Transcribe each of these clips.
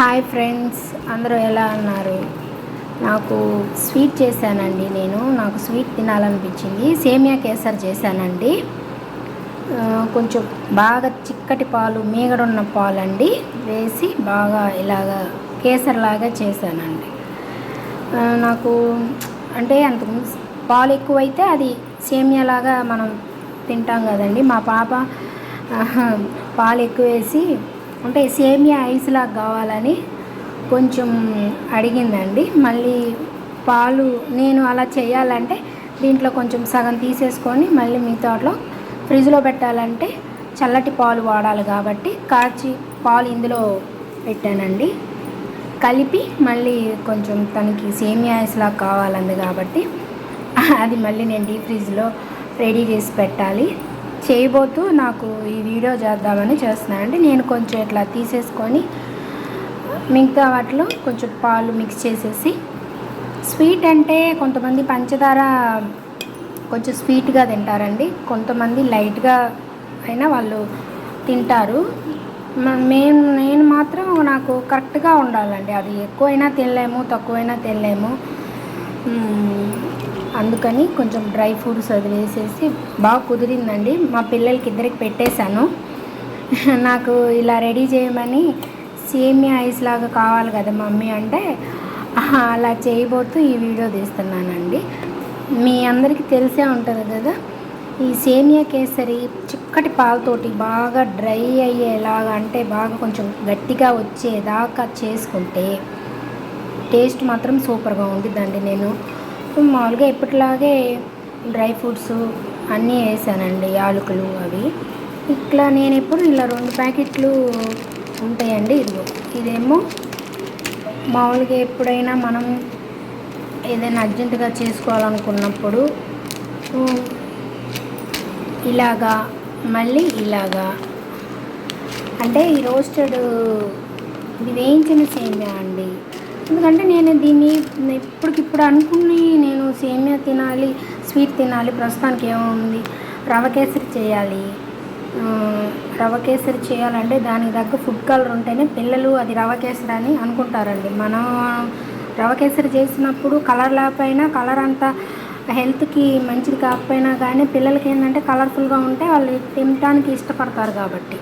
Hi friends అందరూ ఎలా ఉన్నారు? నాకు స్వీట్ చేశానండి నేను నాకు స్వీట్ తినాలనిపించింది. సేమియా కేసర్ చేశానండి. కొంచెం బాగా చిక్కటి పాలు మీగడున్న పాలు అండి వేసి బాగా ఇలాగా కేసర్లాగా చేశానండి. నాకు అంటే అంత పాలు ఎక్కువైతే అది సేమియాలాగా మనం తింటాం కదండి. మా పాప పాలు ఎక్కువ వేసి అంటే సేమియా ఐస్ లాగా కావాలని కొంచెం అడిగిందండి. మళ్ళీ పాలు నేను అలా చేయాలంటే దీంట్లో కొంచెం సగం తీసేసుకొని మళ్ళీ మిగతాట్లో ఫ్రిడ్జ్లో పెట్టాలంటే చల్లటి పాలు వాడాలి కాబట్టి కాచి పాలు ఇందులో పెట్టానండి. కలిపి మళ్ళీ కొంచెం తనకి సేమియా ఐస్లా కావాలంది కాబట్టి అది మళ్ళీ నేను డీప్ ఫ్రిడ్జ్లో రెడీ చేసి పెట్టాలి. చేయబోతూ నాకు ఈ వీడియో చేద్దామని చేస్తున్నాను అండి నేను కొంచెం ఇట్లా తీసేసుకొని మిగతా వాటిలో కొంచెం పాలు మిక్స్ చేసేసి స్వీట్ అంటే కొంతమంది పంచదార కొంచెం స్వీట్గా తింటారండి. కొంతమంది లైట్గా అయినా వాళ్ళు తింటారు. మేము నేను మాత్రం నాకు కరెక్ట్గా ఉండాలండి. అది ఎక్కువైనా తినలేము తక్కువైనా తినలేము. అందుకని కొంచెం డ్రై ఫ్రూట్స్ అది వేసేసి బాగా కుదిరిందండి. మా పిల్లలకి ఇద్దరికి పెట్టేశాను. నాకు ఇలా రెడీ చేయమని సేమియా ఐస్ లాగా కావాలి కదా మమ్మీ అంటే అలా చేయబోతూ ఈ వీడియో తీస్తున్నానండి. మీ అందరికీ తెలిసే ఉంటుంది కదా ఈ సేమియా కేసరి చిక్కటి పాలతోటి బాగా డ్రై అయ్యేలాగా అంటే బాగా కొంచెం గట్టిగా వచ్చేదాకా చేసుకుంటే టేస్ట్ మాత్రం సూపర్గా ఉండిద్దండి. నేను మామూలుగా ఎప్పటిలాగే డ్రై ఫ్రూట్స్ అన్నీ వేసానండి యాలకులు అవి. ఇట్లా నేను ఎప్పుడు ఇలా రెండు ప్యాకెట్లు ఉంటాయండి ఇదిగో. ఇదేమో మామూలుగా ఎప్పుడైనా మనం ఏదైనా అర్జెంటుగా చేసుకోవాలనుకున్నప్పుడు ఇలాగా మళ్ళీ ఇలాగా. అంటే ఈ రోస్టెడ్ ఇది వేయించిన సేమియా అండి. ఎందుకంటే నేను దీన్ని ఇప్పటికిప్పుడు అనుకుని నేను సేమియా తినాలి స్వీట్ తినాలి ప్రస్తుతానికి ఏముంది? రవ కేసరి చేయాలి. రవ కేసరి చేయాలంటే దానికి తగ్గ ఫుడ్ కలర్ ఉంటేనే పిల్లలు అది రవ కేసరి అని అనుకుంటారండి. మనం రవ కేసరి చేసినప్పుడు కలర్ లేకపోయినా కలర్ అంతా హెల్త్కి మంచిది కాకపోయినా కానీ పిల్లలకి ఏంటంటే కలర్ఫుల్గా ఉంటే వాళ్ళు తినడానికి ఇష్టపడతారు కాబట్టి.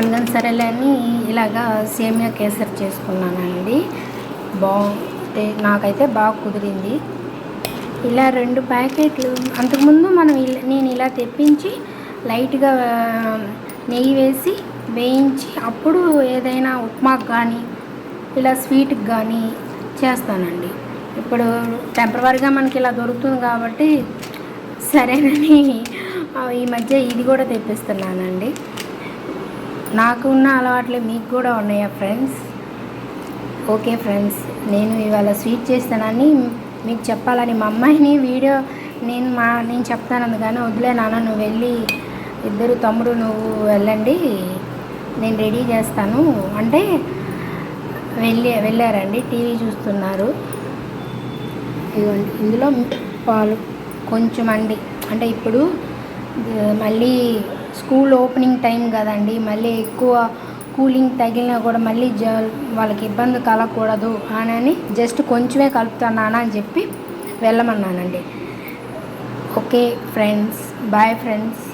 అందం సరేలే అని ఇలాగా సేమియా కేసరి చేసుకున్నానండి. బాగుంటే నాకైతే బాగా కుదిరింది. ఇలా రెండు ప్యాకెట్లు అంతకుముందు మనం ఇలా నేను ఇలా తెప్పించి లైట్గా నెయ్యి వేసి వేయించి అప్పుడు ఏదైనా ఉప్మాకు కానీ ఇలా స్వీట్కి కానీ చేస్తానండి. ఇప్పుడు టెంపరీగా మనకి ఇలా దొరుకుతుంది కాబట్టి సరేనని ఈ మధ్య ఇది కూడా తెప్పిస్తున్నానండి. నాకు ఉన్న అలవాట్లు మీకు కూడా ఉన్నాయా ఫ్రెండ్స్? ఓకే ఫ్రెండ్స్ నేను ఇవాళ స్వీట్ చేస్తానని మీకు చెప్పాలని మా అమ్మాయిని వీడియో నేను మా నేను చెప్తాను అందుకని వదిలే నాన్న నువ్వు వెళ్ళి ఇద్దరు తమ్ముడు నువ్వు వెళ్ళండి నేను రెడీ చేస్తాను. అంటే వెళ్ళి వెళ్ళారండి టీవీ చూస్తున్నారు. ఇదిగోండి ఇందులో పాలు కొంచెం అండి. అంటే ఇప్పుడు మళ్ళీ స్కూల్ ఓపెనింగ్ టైం కదండి మళ్ళీ ఎక్కువ కూలింగ్ తగిలినా కూడా మళ్ళీ జ వాళ్ళకి ఇబ్బంది కలగకూడదు అని జస్ట్ కొంచెమే కలుపుతున్నాను అని చెప్పి వెళ్ళమన్నానండి. Okay friends bye friends.